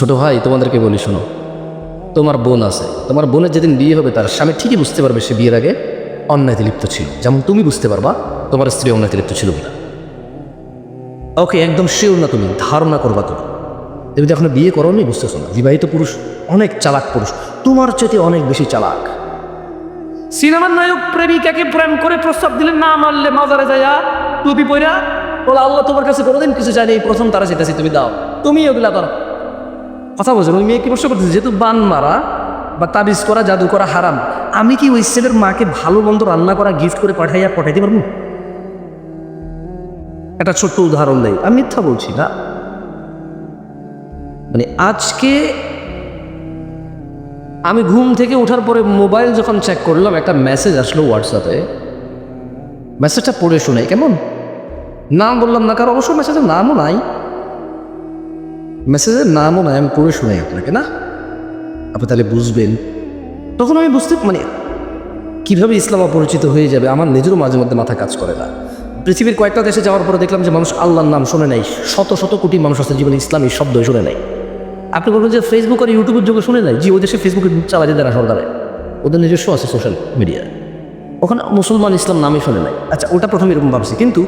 ছোট ভাই, তোমাদেরকে বলি শোনো। তোমার বোন আছে। তোমার বোনের যেদিন বিয়ে হবে, তার স্বামী ঠিকই বুঝতে পারবে সে বিয়ের আগে অন্যায়তে লিপ্ত ছিল। যেমন তুমি বুঝতে পারবা, তোমার স্ত্রী অন্যায়তে লিপ্ত ছিল কিনা। ওকে, একদম শিওর না তুমি, ধারণা করবা তুমি। তুমি তো এখনও বিয়ে করো নি বুঝতেছো না। বিবাহিত পুরুষ অনেক চালাক পুরুষ। তোমার চেয়ে অনেক বেশি চালাক। সিনেমার নায়ক প্রেমিকাকে প্রেম করে প্রস্তাব দিলেন, না মারলে মাজারে যাইয়া টুপি পইরা? বলে, আল্লাহ তোমার কাছে কোনোদিন কিছু জানি প্রথম তারা চেতেছি তুমি দাও। তুমি ওগুলা করো। কথা বলছেন ওই মেয়েকে প্রশ্ন করতেছে, যেহেতু বান মারা বা তাবিজ করা, জাদু করা হারাম, আমি কি ওই ছেলের মাকে ভালো মন্দ রান্না করা গিফট করে পাঠাইয়া পাঠাইতে পারব? একটা ছোট্ট উদাহরণ দেয় আমি মিথ্যা বলছি না। মানে আজকে আমি ঘুম থেকে ওঠার পরে মোবাইল যখন চেক করলাম, একটা মেসেজ আসলো হোয়াটসঅ্যাপে মেসেজটা পড়ে শুনে, কেমন? নাম বললাম না, কারণ অবশ্য মেসেজের নামও নাই। মেসেজের নামও নাই আমি পড়ে শুনাই আপনাকে, না? আপনি তাহলে বুঝবেন। তখন আমি বুঝতে মানে কীভাবে ইসলাম অপরিচিত হয়ে যাবে? আমার নিজেরও মাঝে মধ্যে মাথা কাজ করে না। পৃথিবীর কয়েকটা দেশে যাওয়ার পরে দেখলাম যে মানুষ আল্লাহর নাম শুনে নাই। শত শত কোটি মানুষ আছে জীবনে ইসলামী শব্দ শুনে নাই। আপনি বলবেন যে ফেসবুক আর ইউটিউবের যুগে শুনে নাই? যে ওই দেশে ফেসবুকে চালাতে দেয় না সরকারে ওদের নিজস্ব আছে সোশ্যাল মিডিয়া ওখানে মুসলমান ইসলাম নামই শুনে নাই। আচ্ছা ওটা প্রথম এরকম ভাবছি। কিন্তু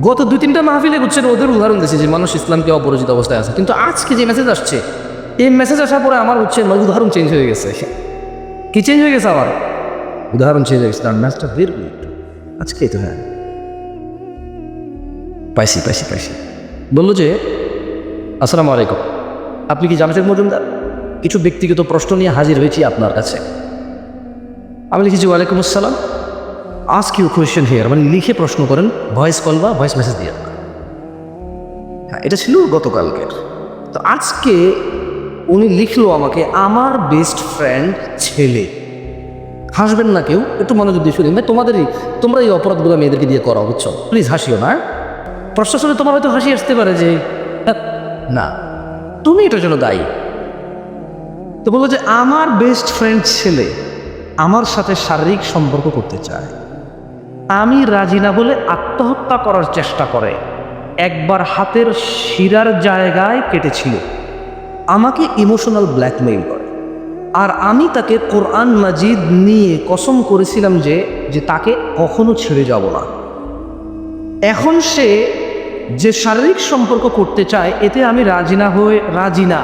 গত দুই, তিনটা মাহফিলে বুঝছেন ওদের উদাহরণ দিয়েছে যে মানুষ ইসলামকে অপরিচিত অবস্থায় আছে। কিন্তু আজকে যে মেসেজ আসছে, এই মেসেজ আসার পরে আমার হচ্ছে মানে উদাহরণ চেঞ্জ হয়ে গেছে। কি চেঞ্জ হয়ে গেছে আমার? উদাহরণ চেঞ্জ হয়ে গেছে। তার ম্যাচটা বের। আজকেই তো হ্যাঁ। পাইছি পাইছি পাইছি। বলল যে, আসসালামু আলাইকুম। আপনি কি জামাতের মজুমদার? কিছু ব্যক্তিগত প্রশ্ন নিয়ে হাজির হয়েছি আপনার কাছে। আমি লিখেছি, ওয়ালাইকুম আসসালাম। আস্ক ইউ কোয়েশ্চেন হেয়ার মানে লিখে প্রশ্ন করেন ভয়েস কল বা ভয়েস মেসেজ দিয়ে। হ্যাঁ এটা ছিল গতকালকের। তো আজকে উনি লিখলো আমাকে আমার বেস্ট ফ্রেন্ড ছেলে। হাসবেন না কেউ একটু মনোযোগ দিয়ে শুনি ভাই তোমাদেরই তোমরা এই অপরাধগুলো মেয়েদেরকে দিয়ে করা বুঝছ? প্লিজ হাসিও না প্রশ্ন শুনে তোমার হয়তো হাসি আসতে পারে যে "হ্যাঁ, না তুমি এটার জন্য দায়ী। তো বলল যে আমার বেস্ট ফ্রেন্ড ছেলে আমার সাথে শারীরিক সম্পর্ক করতে চায়। আমি রাজি না বলে আত্মহত্যা করার চেষ্টা করে। একবার হাতের শিরার জায়গায় কেটেছিল। আমাকে ইমোশনাল ব্ল্যাকমেইল করে। আর আমি তাকে কোরআন মাজিদ নিয়ে কসম করেছিলাম যে যে তাকে কখনো ছেড়ে যাব না। এখন সে যে শারীরিক সম্পর্ক করতে চায়, এতে আমি রাজি না হয়ে, রাজি না।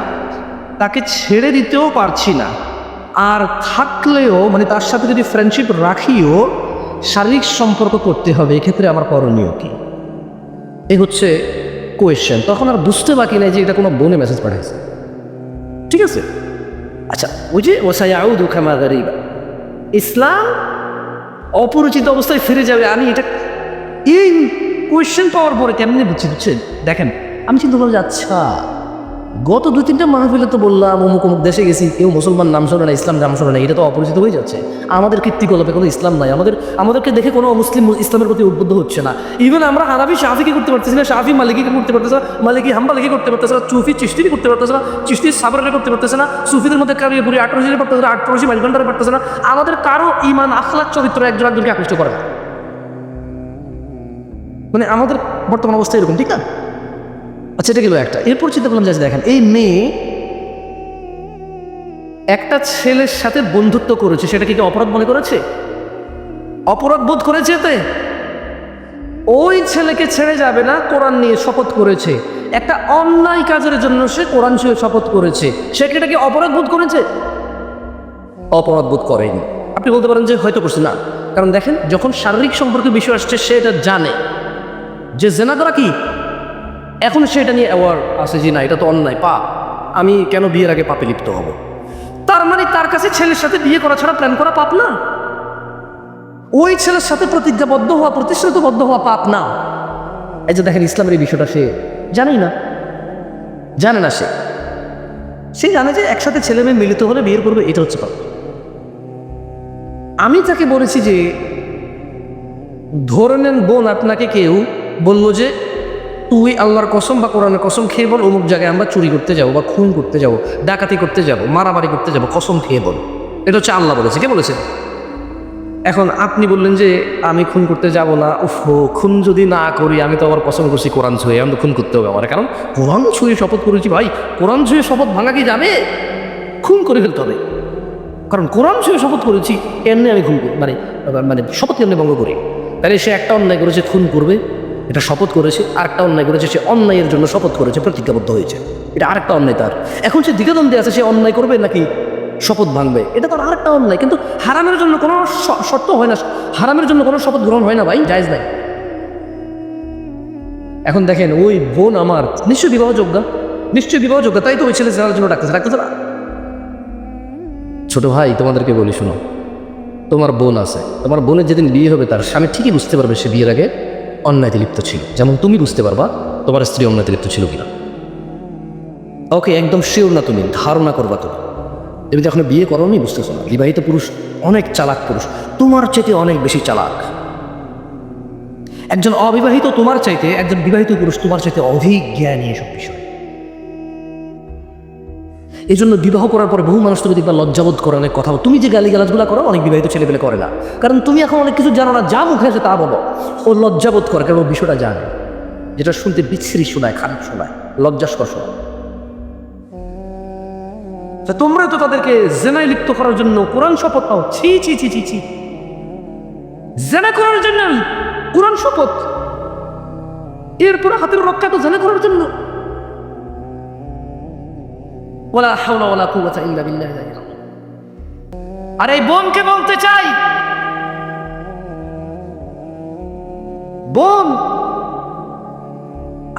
তাকে ছেড়ে দিতেও পারছি না। আর থাকলেও মানে তার সাথে যদি ফ্রেন্ডশিপ রাখিও শারীরিক সম্পর্ক করতে হবে, এক্ষেত্রে আমার করণীয় কি? এই হচ্ছে কোয়েশ্চেন তখন আর বুঝতে বাকি নেই যে এটা কোনো বোনে মেসেজ পাঠিয়েছে ঠিক আছে? আচ্ছা ওই যে ওসাইয়াউদু খামা গরিবা। ইসলাম অপরিচিত অবস্থায় ফিরে যাবে, আমি এটা এই কোয়েশ্চেন পাওয়ার পরে কেমনি বুঝছি, বুঝছেন? দেখেন, আমি চিন্তা করলাম যে আচ্ছা গত দুই, তিনটা মাহফিলে তো বললাম, অমুক অমুক দেশে গেছি, কেউ মুসলমান নাম শোনে না, ইসলাম নাম শোনে না, এটা তো অপরিচিত হয়ে যাচ্ছে। আমাদের কীর্তিকলাপে কোনো ইসলাম নাই, আমাদের, আমাদেরকে দেখে কোনো মুসলিম ইসলামের প্রতি উদ্বুদ্ধ হচ্ছে না। ইভেন আমরা হানাবি শাফিকে করতে পারতেছি না, শাফি মালিকিকে করতে পারতেছে না, মালিকি হাম্বালিকে করতে পারতেছে না চুফি চিস্তিকে করতে পারতেছে না চিস্তি সাবরাকে করতে পারতেছে না, সুফিদের মধ্যে কারিয়ে পুরি আটরশি পারতেছে না আটরশি মাইলঘন্টারে পারতেছে না। আমাদের কারও ইমান আখলাক চরিত্র একজন একজনকে আকৃষ্ট করে না। মানে আমাদের বর্তমান অবস্থা এরকম, ঠিক না? আচ্ছা এটা গেল একটা। এরপর চিন্তা করলাম যে দেখেন, এই মেয়ে একটা ছেলের সাথে বন্ধুত্ব করেছে, সেটা কি অপরাধ মনে করেছে? অপরাধ বোধ করেছে এতে? ওই ছেলেকে ছেড়ে যাবে না, কোরআন নিয়ে শপথ করেছে। একটা অন্যায় কাজের জন্য সে কোরআন সে শপথ করেছে। সে কি অপরাধ বোধ করেছে? অপরাধ বোধ করেনি। আপনি বলতে পারেন যে হয়তো করছে, না। কারণ দেখেন, যখন শারীরিক সম্পর্কে বিষয় আসছে, সে এটা জানে। যে জেনা করা কি? এখন সেটা নিয়ে অ্যাওয়ার আছে যে না, এটা তো অন্যায় পাপ আমি কেন বিয়ের আগে পাপে লিপ্ত হব? তার মানে তার কাছে ছেলের সাথে বিয়ে করা ছাড়া প্ল্যান করা পাপ না? ওই ছেলের সাথে প্রতিজ্ঞাবদ্ধ হওয়া, প্রতিশ্রুতবদ্ধ হওয়া পাপ না। এই যে দেখেন, ইসলামের এই বিষয়টা সে জানেই না। জানে না সে। সে জানে যে একসাথে ছেলে মেয়ে মিলিত হলে বিয়ের করবে, এটা হচ্ছে পাপ। আমি তাকে বলেছি যে, ধরে নেন বোন আপনাকে কেউ বলল যে তুই আল্লাহর কসম বা কোরআনের কসম খেয়ে বল, অমুক জায়গায় আমরা চুরি করতে যাব বা খুন করতে যাব, ডাকাতি করতে যাব, মারামারি করতে যাব, কসম খেয়ে বল। এটা হচ্ছে আল্লাহ বলেছে, কে বলেছে? এখন আপনি বললেন যে, আমি খুন করতে যাব না, উফ খুন যদি না করি, আমি তো আবার পছন্দ করছি কোরআন ছুঁয়ে, আমি তো খুন করতে হবে আমার। কারণ কোরআন ছুঁয়ে শপথ করেছি ভাই, কোরআন ছুঁয়ে শপথ ভাঙা কি যাবে? খুন করে ফেলতে হবে। কারণ কোরআন ছুঁয়ে শপথ করেছি, এমনি আমি খুন মানে মানে শপথ এমনি ভঙ্গ করি। তাহলে সে একটা অন্যায় করেছে, খুন করবে। এটা শপথ করেছে, আরেকটা অন্যায় করেছে, সে অন্যায়ের জন্য শপথ করেছে, প্রতিজ্ঞাবদ্ধ হয়েছে। এটা আরেকটা অন্যায় তার। এখন সে দ্বিধাদ্বন্দ্বে আছে, সে অন্যায় করবে নাকি শপথ ভাঙবে? এটা তো আরেকটা অন্যায়, কিন্তু হারামের জন্য কোনো শর্ত হয় না। হারামের জন্য কোনো শপথ গ্রহণ হয় না ভাই, জায়জ নাই। এখন দেখেন, ওই বোন আমার, নিশ্চয়ই বিবাহযোগ্য? নিশ্চয়ই বিবাহযোগ্য, তাই তো ওই ছেলে জানার জন্য ডাকতেছে না? ছোট ভাই, তোমাদেরকে বলি, শোনো। তোমার বোন আছে, তোমার বোনের যেদিন বিয়ে হবে তার, স্বামী ঠিকই বুঝতে পারবে সে বিয়ের আগে। অন্যায়তে লিপ্ত ছিল। যেমন তুমি বুঝতে পারবা তোমার স্ত্রী অন্যায়তে লিপ্ত ছিল কিনা। ওকে, একদম শিওর না তুমি, ধারণা করবা তুমি। তুমি এখন বিয়ে করো নি বুঝতেছো না। বিবাহিত পুরুষ অনেক চালাক পুরুষ। তোমার চাইতে অনেক বেশি চালাক। একজন অবিবাহিত তোমার চাইতে, একজন বিবাহিত পুরুষ তোমার চাইতে অধিক জ্ঞানী এসব বিষয়। এই জন্য বিবাহ করার পরে বহু মানুষ তুমি দেখবা লজ্জাবোধ করে অনেক কথা তুমি যে গালি গালাজগুলো করো, অনেক বিবাহিত ছেলেপেলে করে না। কারণ তুমি এখন অনেক কিছু জানো না, যা মুখে আসে তা বলো। ও লজ্জাবোধ করে, কারণ ও বিষয়টা জানে। যেটা শুনতে বিচ্ছিরি শোনায়, খারাপ শোনায় লজ্জাস্কর শোনায় তোমরা তো তাদেরকে জেনায় লিপ্ত করার জন্য কোরআন শপথ পাও ছি ছি ছি ছি ছি। জেনা করার জন্য কোরআন শপথ। এরপরে হাতের রক্ষা তো জেনা করার জন্য। ওলা হাওলা ওলা ইল্লা বিল্লাহ আর এই বোনকে বলতে চাই, বোন,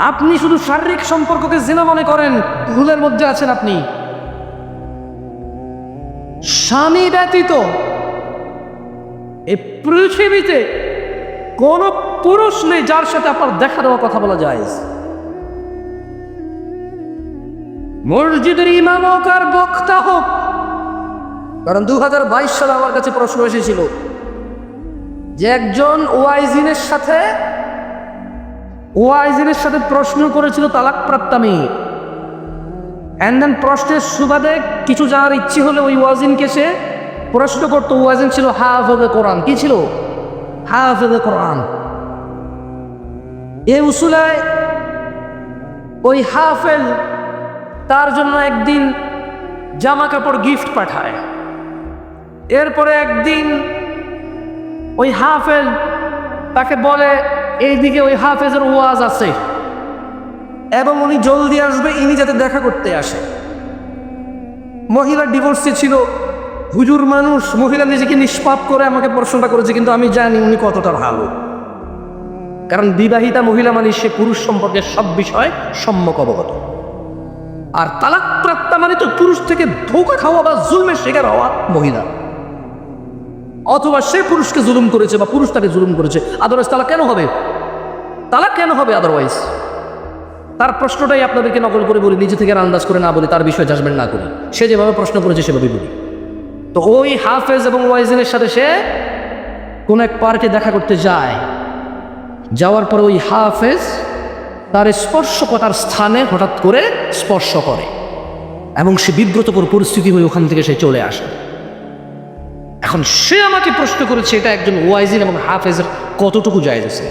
আপনি শুধু শারীরিক সম্পর্ককে জেনা মনে করেন, ভুলের মধ্যে আছেন আপনি। স্বামী ব্যতীত এই পৃথিবীতে কোন পুরুষ নেই যার সাথে আপনার দেখা দেওয়া কথা বলা যায়। মসজিদের ইমাম হোক আর বক্তা হোক। কারণ দু হাজার বাইশ সালে আমার কাছে প্রশ্ন এসেছিল, যে একজন ওয়াইজিনের সাথে ওয়াইজিনের সাথে প্রশ্ন করেছিল তালাক প্রাপ্তা মেয়ে অ্যান্ড দেন প্রশ্নের সুবাদে কিছু জানার ইচ্ছে হলে ওই ওয়াজিনকে সে প্রশ্ন করতো। ওয়াজিন ছিল হাফেজে কোরআন। কি ছিল? হাফেজে কোরআন। এ উসুলায় ওই হাফেজ তার জন্য একদিন জামা কাপড় গিফট পাঠায়। এরপরে একদিন ওই হাফেজ তাকে বলে, এইদিকে ওই হাফেজের ওয়াজ আছে। এবং উনি জলদি আসবে, ইনি যাতে দেখা করতে আসে। মহিলা ডিভোর্সে ছিল, হুজুর মানুষ, মহিলা নিজেকে নিষ্পাপ করে আমাকে প্রশ্নটা করেছে, কিন্তু আমি জানি উনি কতটা ভালো। কারণ বিবাহিতা মহিলা মানে সে পুরুষ সম্পর্কে সব বিষয় সম্যক অবগত। আর তালাক প্রাপ্তা মানে তো পুরুষ থেকে ধোকা খাওয়া বা জুলমের শিকার হওয়া মহিলা। অথবা সে পুরুষকে জুলুম করেছে বা পুরুষ তাকে জুলুম করেছে। আদারওয়াইজ তালাক কেন হবে? তালাক কেন হবে আদারওয়াইজ তার প্রশ্নটাই আপনাদেরকে নকল করে বলি, নিজে থেকে আন্দাজ করে না বলি, তার বিষয়ে জাজমেন্ট না করি। সে যেভাবে প্রশ্ন করেছে সেভাবে বলি। তো ওই হাফেজ এবং ওয়াইজিনের সাথে সে কোন এক পার্কে দেখা করতে যায়। যাওয়ার পর ওই হাফেজ তার স্পর্শকতার স্থানে হঠাৎ করে স্পর্শ করে এবং সে বিব্রতকর পরিস্থিতি হয়ে ওখান থেকে সে চলে আসে। এখন সে আমাকে প্রশ্ন করেছে, এটা একজন ওয়াইজিন এবং হাফেজের কতটুকু আছে?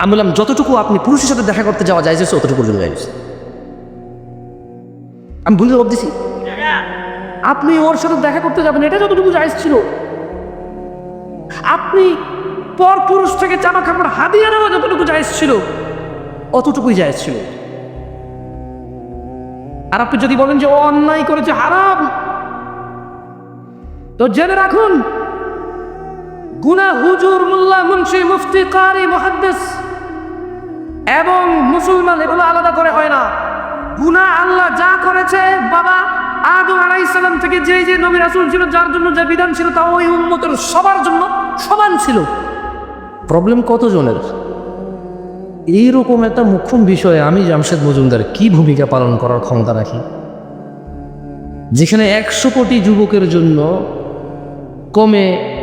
আমি বললাম, যতটুকু আপনি পুরুষের সাথে দেখা করতে যাওয়া যায় ততটুকু জন্য জায়জ আছে। আমি ভুল ভাবতেছি, আপনি ওর সাথে দেখা করতে যাবেন, এটা যতটুকু জায়জ ছিল। আপনি পর পুরুষ থেকে জামা কাপড় হাদিয়ে নেওয়া যতটুকু জায়জ ছিল অতটুকুই জায়জ ছিল। আর আপনি যদি বলেন যে অন্যায় করেছে, হারাম। তো জেনে রাখুন, গুনা হুজুর মুল্লা মুন্সি মুফতি কারি মুহাদ্দিস এবং মুসলমান, এগুলো আলাদা করে হয় না। গুনা আল্লাহ যা করেছে, বাবা আদম আলাইসালাম থেকে যে যে নবী রাসূল ছিল, যার জন্য যে বিধান ছিল, তা ওই উন্মতের সবার জন্য সমান ছিল। প্রবলেম কতজনের? এইরকম একটা মুখ্য বিষয়ে আমি জামশেদ মজুমদার কি ভূমিকা পালন করার ক্ষমতা রাখি? যেখানে একশো কোটি যুবকের জন্য কমে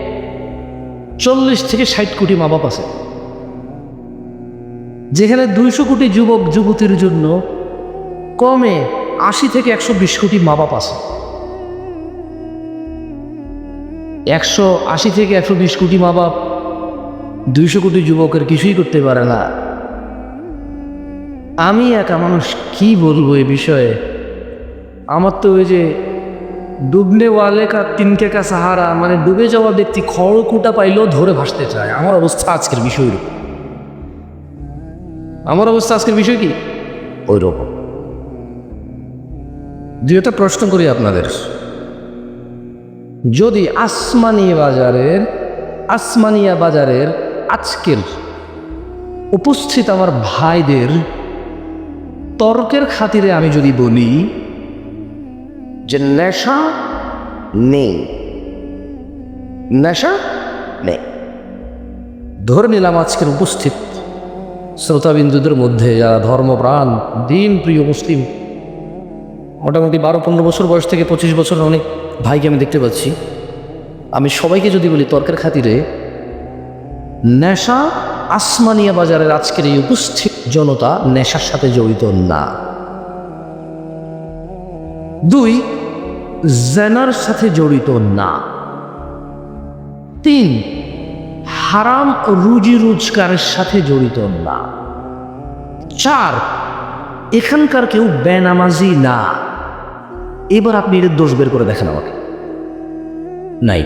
চল্লিশ থেকে ষাট কোটি মা বাপ আছে। যেখানে দুইশো কোটি যুবক, যুবতীর জন্য কমে আশি থেকে একশো বিশ কোটি মা বাপ আছে। একশো আশি থেকে একশো বিশ কোটি মা বাপ দুইশো কোটি যুবকের কিছুই করতে পারে না। আমি একা মানুষ কি বলব এ বিষয়ে? আমার তো ওই যে ডুবনে ওয়ালে কা তিনকে কা সাহারা মানে ডুবে যাওয়া ব্যক্তি খড়কুটা পাইলেও ধরে ভাসতে চায়। আমার অবস্থা আজকের বিষয়। আমার অবস্থা আজকের বিষয় কি? ওই রকম দুই একটা প্রশ্ন করি আপনাদের। যদি আসমানিয়া বাজারের আসমানিয়া বাজারের আজকের উপস্থিত আমার ভাইদের তর্কের খাতিরে আমি যদি বলি যে নেশা নেই। নেশা নেই। ধরে নিলাম আজকের উপস্থিত শ্রোতাবিন্দুদের মধ্যে যারা ধর্মপ্রাণ দিন প্রিয় মুসলিম মোটামুটি বারো পনেরো বছর বয়স থেকে পঁচিশ বছর অনেক ভাইকে আমি দেখতে পাচ্ছি। আমি সবাইকে যদি বলি তর্কের খাতিরে নেশা আসমানিয়া বাজারের আজকের এই উপস্থিত জনতা নেশার সাথে জড়িত না। দুই, জেনার সাথে জড়িত না। তিন, হারাম রুজি রোজগারের সাথে জড়িত না। চার, এখানকার কেউ বেনামাজি না। এবার আপনি এর দোষ বের করে দেখেন আমাকে। নাই।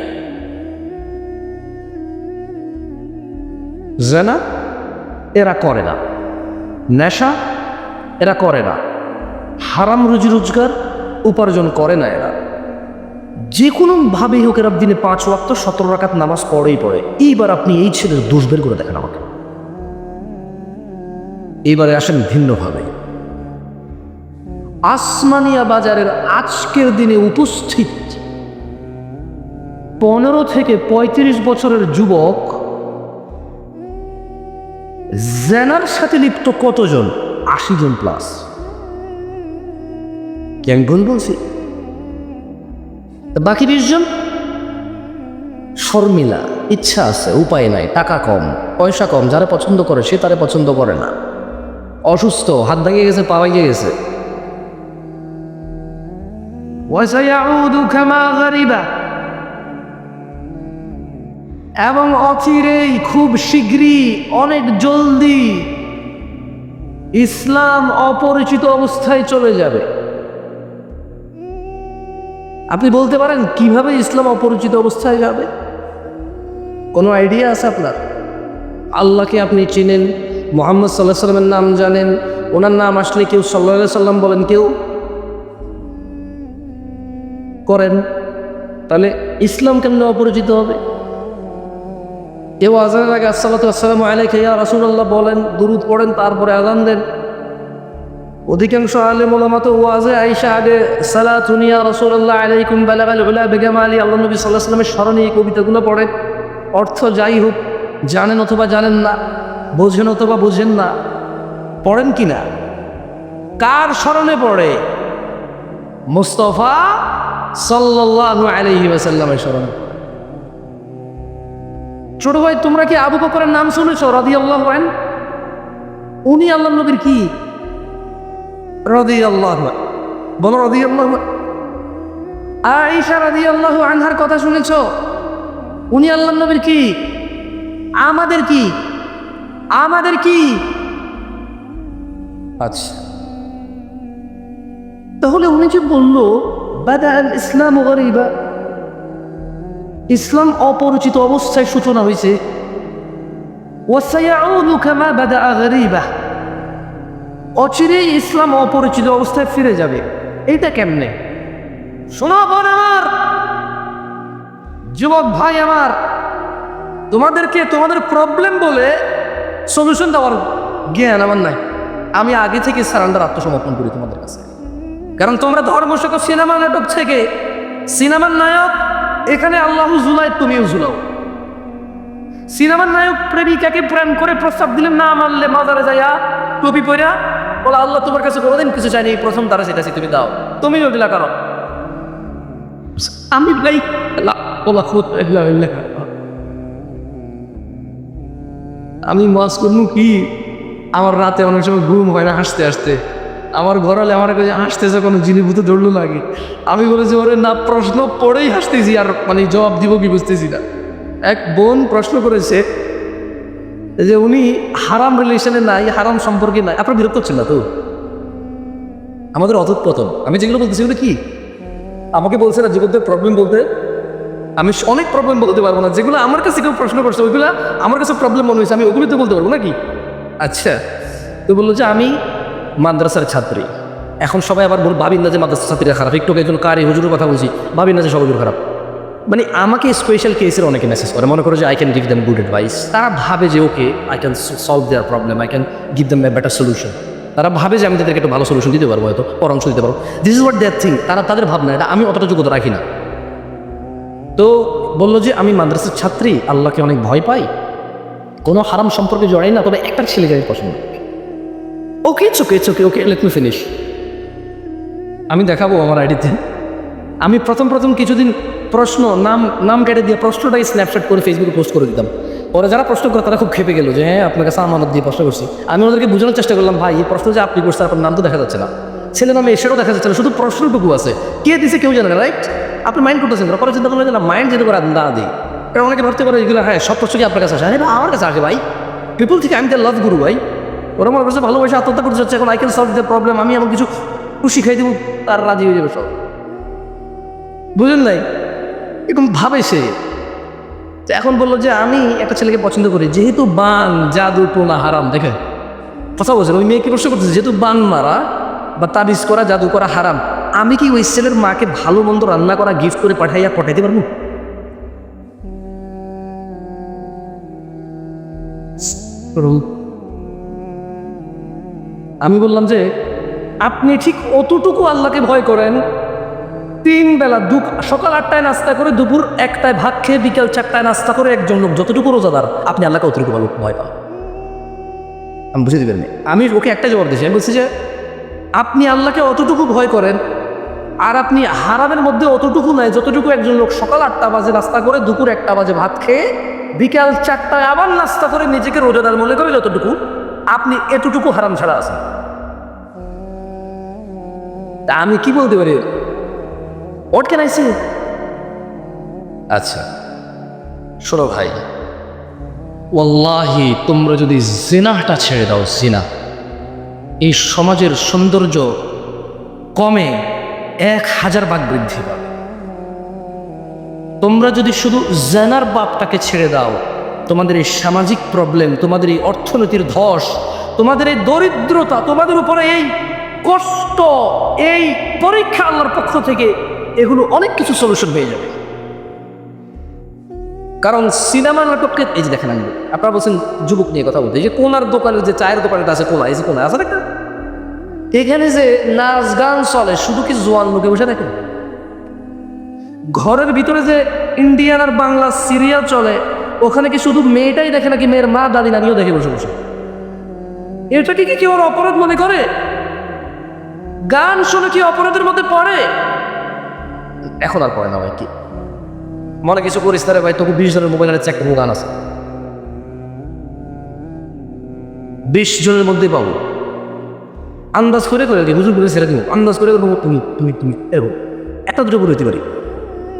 জেনা, এরা করে না। নেশা এরা করে না। হারাম রুজি রোজগার উপার্জন করে না এরা। যে কোনোভাবেই হোক এরা দিনে পাঁচ ওয়াক্ত সতেরো রাকাত নামাজ পড়েই পড়ে। এইবার আপনি এই ছেলের দোষ বের করে দেখেন আমাকে। এইবারে আসেন ভিন্নভাবে। আসমানিয়া বাজারের আজকের দিনে উপস্থিত পনেরো থেকে ৩৫ বছরের যুবক জেনার সাথে লিপ্ত কতজন? আশি জন প্লাস কি আমি ভুল বলছি? বাকি বিশ জন শর্মিলা, ইচ্ছা আছে, উপায় নাই, টাকা কম, পয়সা কম, যারা পছন্দ করে সে তারা পছন্দ করে না। অসুস্থ, হাত ভেঙে গেছে, পা ভেঙে গেছে। ওয়াসায়াউদু কামা গারিবা। এবং অচিরেই খুব শীঘ্রই, অনেক জলদি ইসলাম অপরিচিত অবস্থায় চলে যাবে। আপনি বলতে পারেন, কীভাবে ইসলাম অপরিচিত অবস্থায় যাবে? কোনো আইডিয়া আছে আপনার? আল্লাহকে আপনি চিনেন, মোহাম্মদ সাল্লাহ সাল্লামের নাম জানেন, ওনার নাম আসলে কেউ সাল্লাহ সাল্লাম বলেন কেউ? করেন। তাহলে ইসলাম কেমন অপরিচিত হবে? কেউ আজানের আগে আসসালাম আলাইকা ইয়া রাসূলুল্লাহ বলেন, দুরুদ পড়েন, তারপরে আজান দেন। অধিকাংশ আলে ওলামা তো ওয়াজে আইসা আগে সালাতুনিয়া রাসূলুল্লাহ আলাইকুম বালাগাল উলা বেগম আলী আল্লাহ নবী সাল্লাহ সাল্লামের স্মরণে এই কবিতাগুলো পড়েন। অর্থ যাই হোক, জানেন অথবা জানেন না, বোঝেন অথবা বোঝেন না, পড়েন কি না? কার স্মরণে পড়ে? মুস্তফা আলাইহি ওয়াসাল্লামের স্মরণে। পড়ে। ছোট ভাই, তোমরা কি আবু বকরের নাম শুনেছো? রাদিয়াল্লাহু আন উনি আল্লাহ নবীর কি? রাদিয়াল্লাহু আন। বলো রাদিয়াল্লাহু আন। আয়েশা রাদিয়াল্লাহু আনহার কথা শুনেছো? উনি আল্লাহ নবীর কি? আমাদের কি? আমাদের কি? আচ্ছা। তাহলে উনি যে বলল, বাদা ইসলাম গরিবা। ইসলাম অপরিচিত অবস্থায় সূচনা হয়েছে। অচিরেই ইসলাম অপরিচিত অবস্থায় ফিরে যাবে। এইটা কেমনে? শোনো আমার! যুবক ভাই আমার! তোমাদেরকে তোমাদের প্রবলেম বলে সলিউশন দেওয়ার জ্ঞান আমার নাই। আমি আগে থেকে সারান্ডার আত্মসমর্পণ করি তোমাদের কাছে। কারণ তোমরা ধর্মশক সিনেমা নাটক থেকে সিনেমার নায়ক এখানে আল্লাহ জুলাই তুমিও জুলাও। সিনেমার নায়ক প্রেমিকাকে প্রেম করে প্রস্তাব দিলেন, না মানলে মাজারে যাইয়া টুপি পরা বলে, আল্লাহ তোমার কাছে কোনোদিন কিছু চাইনি, এই প্রথম তারা সেটা তুমি দাও। তুমি দিলা কারণ আমি ভাই আমি মাস করব কি? আমার রাতে অনেক সময় ঘুম হয় না, হাসতে হাসতে। আমার ঘর হলে আমার কাছে হাসতেছে, কোনো জিনিভূত ধরলো লাগে আমি বলেছি, ওরে না, প্রশ্ন পড়েই হাসতেছি, আর মানে জবাব দিব কি বুঝতেছি না। এক বোন প্রশ্ন করেছে যে, উনি হারাম রিলেশনে নাই, হারাম সম্পর্কে নাই। আপনার বিরক্ত হচ্ছেন না তো? আমাদের অধঃপতন আমি যেগুলো বলতেছি ওগুলো কি? আমাকে বলছে না জীবনদের প্রবলেম বলতে? আমি অনেক প্রবলেম বলতে পারব না। যেগুলো আমার কাছে কেউ প্রশ্ন করছে, ওইগুলো আমার কাছে প্রবলেম মনে হয়েছে। আমি ওগুলো তো বলতে পারব নাকি? আচ্ছা। তো বলল যে, আমি মাদ্রাসার ছাত্রী। এখন সবাই আবার বল ভাবিন না যে মাদ্রাসার ছাত্রীরা খারাপ। একটু একজন কারি হুজুরের কথা বলছি, ভাবিন না যে খারাপ। মানে আমাকে স্পেশাল কেসের অনেকে মেসেজ করে। মনে করো যে I can give them good advice তারা ভাবে যে okay I can solve their problem I can give them a better solution তারা ভাবে যে, আমি তাদেরকে একটা ভালো সলিউশন দিতে পারব, হয়তো পরামর্শ দিতে পারব। This is what that thing তারা তাদের ভাবনা, এটা আমি অতটা যোগ্যতা রাখি না। তো বলল যে, আমি মাদ্রাসার ছাত্রী, আল্লাহকে অনেক ভয় পাই। কোনো হারাম সম্পর্কে জড়াই না, তবে একটা ছেলেকে আমি পছন্দ। Okay it's okay it's okay okay let me finish আমি দেখাবো আমার আইডিতে। আমি প্রথম প্রথম কিছুদিন প্রশ্ন, নাম নাম কেটে দিয়ে প্রশ্নটাই স্ন্যাপশট করে ফেসবুকে পোস্ট করে দিতাম। পরে যারা প্রশ্ন করে তারা খুব খেপে গেলো যে হ্যাঁ আপনার কাছে দিয়ে প্রশ্ন করছি। আমি ওদেরকে বোঝানোর চেষ্টা করলাম, ভাই, এই প্রশ্ন যে আপনি করছেন, আপনার নাম তো দেখা যাচ্ছে না। ছেলে নামে সেটাও দেখা যাচ্ছে না, শুধু প্রশ্নটুকু আছে। কে দিছে কেউ জানে না রাইট আপনি মাইন্ড করতেছেন পরে চিন্তা করলেন না মাইন্ড যেতে করে না দিই। কারণ অনেকে ভাবতে পারে, এগুলো হ্যাঁ সব প্রশ্ন কি আপনার কাছে আসে? হ্যাঁ আমার কাছে আসে, ভাই। পিপুল থেকে আমি লাভ গুরু ভাই। ওরা মনে করছে ভালোবাসে, আত্মহত্যা করতে যাচ্ছে এখন I can solve the problem আমি এমন কিছু খুশি খাই দেবো, তার রাজি হয়ে যাবে সব। বুঝলেন নাই? এরকম ভাবে সে। এখন বলল যে, আমি একটা ছেলেকে পছন্দ করি, যেহেতু বান, জাদু টোনা হারাম, দেখে। কথা বলছেন, ওই মেয়েকে প্রশ্ন করতেছে, যেহেতু বান মারা, বা তাবিজ করা, জাদু করা হারাম, আমি কি ওই ছেলের মাকে ভালো মন্দ রান্না করা গিফট করে পাঠাইয়া পাঠাইতে পারব? আমি বললাম যে আপনি ঠিক অতটুকু আল্লাহকে ভয় করেন তিন বেলা দু সকাল আটটায় নাস্তা করে দুপুর একটায় ভাত খেয়ে বিকেল চারটায় নাস্তা করে একজন লোক যতটুকু রোজাদার আপনি আল্লাহকে অতটুকু ভালো ভয় পান। আমি বুঝে দিবেন আমি ওকে একটা জবাব দিয়েছি আমি বলছি যে আপনি আল্লাহকে অতটুকু ভয় করেন আর আপনি হারামের মধ্যে অতটুকু নাই যতটুকু একজন লোক সকাল আটটা বাজে নাস্তা করে দুপুর একটা বাজে ভাত খেয়ে বিকাল চারটায় আবার নাস্তা করে নিজেকে রোজাদার মনে করে যতটুকু আপনি এতটুকু হারাম ছাড়া আছেন। তা আমি কি বলতে পারি? হোয়াট ক্যান আই সে আচ্ছা শোনো ভাই। ওয়াল্লাহি, তোমরা যদি জিনাটা ছেড়ে দাও, জিনা। এই সমাজের সৌন্দর্য কমে এক হাজার ভাগ বৃদ্ধি পাবে। তোমরা যদি শুধু জেনার বাপটাকে ছেড়ে দাও তোমাদের এই সামাজিক প্রবলেম তোমাদের এই অর্থনীতির ধস, তোমাদের এই দরিদ্রতা, তোমাদের উপরে এই কষ্ট, এই পরীক্ষা আল্লাহর পক্ষ থেকে এগুলো অনেক কিছু সলিউশন হয়ে যাবে। কারণ সিনেমা নাটককে, এই যে দেখেন আমি, আপনারা বলছেন যুবক নিয়ে কথা বলতে যে কোনার দোকানে যে চায়ের দোকানটা আছে কোনা এই যে কোনা আছে একটা? এখানে যে নাচ গান চলে, শুধু কি জোয়ান লোকে বসে দেখেন ঘরের ভিতরে যে ইন্ডিয়ান আর বাংলা সিরিয়াল চলে ওখানে কি শুধু মেয়েটাই দেখে নাকি মেয়ের মা, দাদি, নানিও দেখে বসে বসে? এটাকে কি কেউ অপরাধ মনে করে? গান শুনে কি অপরাধের মধ্যে পড়ে? এখন আর পড়ে না ভাই, কি? মনে কিছু করিস তারে ভাই, তোকে বিশ জনের মোবাইলের চেক গান আছে। বিশ জনের মধ্যে পাবো। আন্দাজ করে করে হুজুর করে ছেড়ে দিব। আন্দাজ করে তুমি তুমি তুমি এরকম। একটা দুটো করে হতে পারি।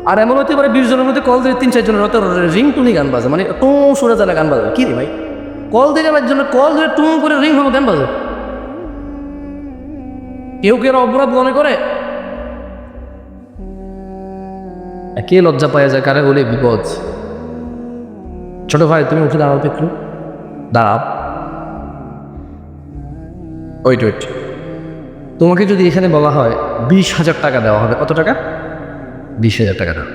আর এমন হতে পারে বিশ জনের মধ্যে কল দিয়ে তিন চারজনের রিং টুনি গান বাজে মানে টু শুনে যায় গান বাজে। কি রে ভাই? কল দিয়ে যাওয়ার জন্য কল ধরে টুম করে রিং হবে গান বাজে। কেউ কেউ অপরাধ মনে করে? কে লজ্জা পাওয়া যায়, কারে বলে বিপদ? ছোট ভাই, তুমি উঠে দাঁড়াও একটু। দাঁড়াও। ওইট ওইট তোমাকে যদি এখানে বলা হয়, বিশ হাজার টাকা দেওয়া হবে। কত টাকা? বিশ হাজার টাকা দাও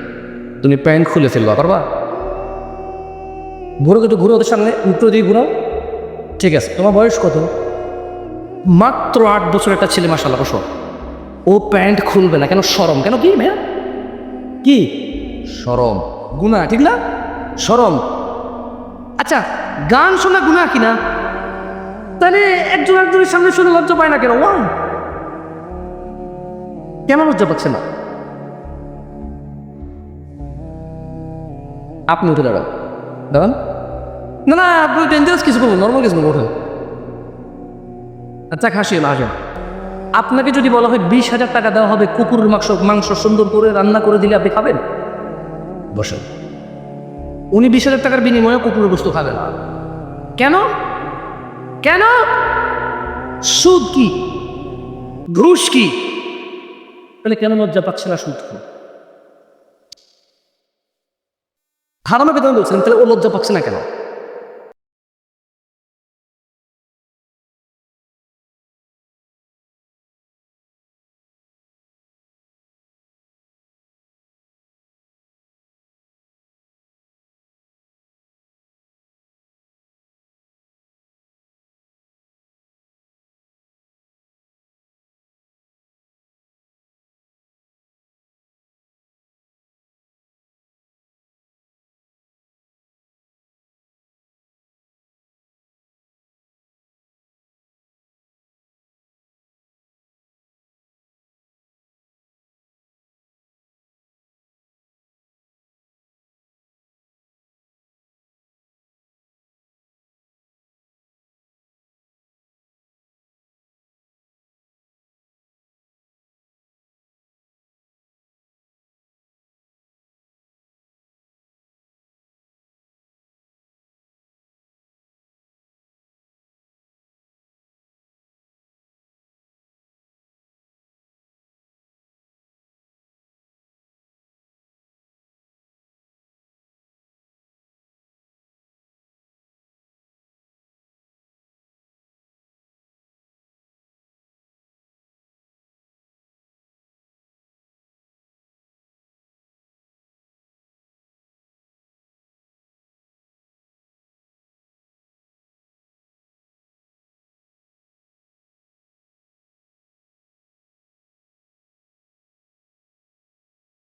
তুমি প্যান্ট খুলে ফেলবা পারবা? ঘুরো একটু ঘুরো ওদের সামনে উত্তর দিয়ে ঘুরাও। ঠিক আছে তোমার বয়স কত? মাত্র আট বছর একটা ছেলে মাসাল্লাহ বসো। ও প্যান্ট খুলবে না কেন সরম? কেন কি মেয়া কি? সরম। গুণা ঠিক না? সরম। আচ্ছা গান শোনা গুণা কিনা? তাহলে একজন একজনের সামনে শুনে লজ্জা পায় না কেন? ওয়ান কেন লজ্জা পাচ্ছে না? আপনি উঠে দাঁড়ান। দাঁড়ান। না না, আপনি ডেঞ্জারাস কিছু করব নর্মাল কিছু করব আচ্ছা হাসিয়ে না হাসেন আপনাকে যদি বলা হয় বিশ হাজার টাকা দেওয়া হবে কুকুরের মাংস মাংস সুন্দর করে রান্না করে দিলে আপনি খাবেন? বসেন। উনি বিশ হাজার টাকার বিনিময়ে কুকুরের বস্তু খাবে না কেন? কেন? সুদ কি? ঘুষ কি? তাহলে কেন লজ্জা পাচ্ছে না সুদ কি? হারামে বেদনা বলছেন তাহলে ও লজ্জা পাচ্ছে না কেন?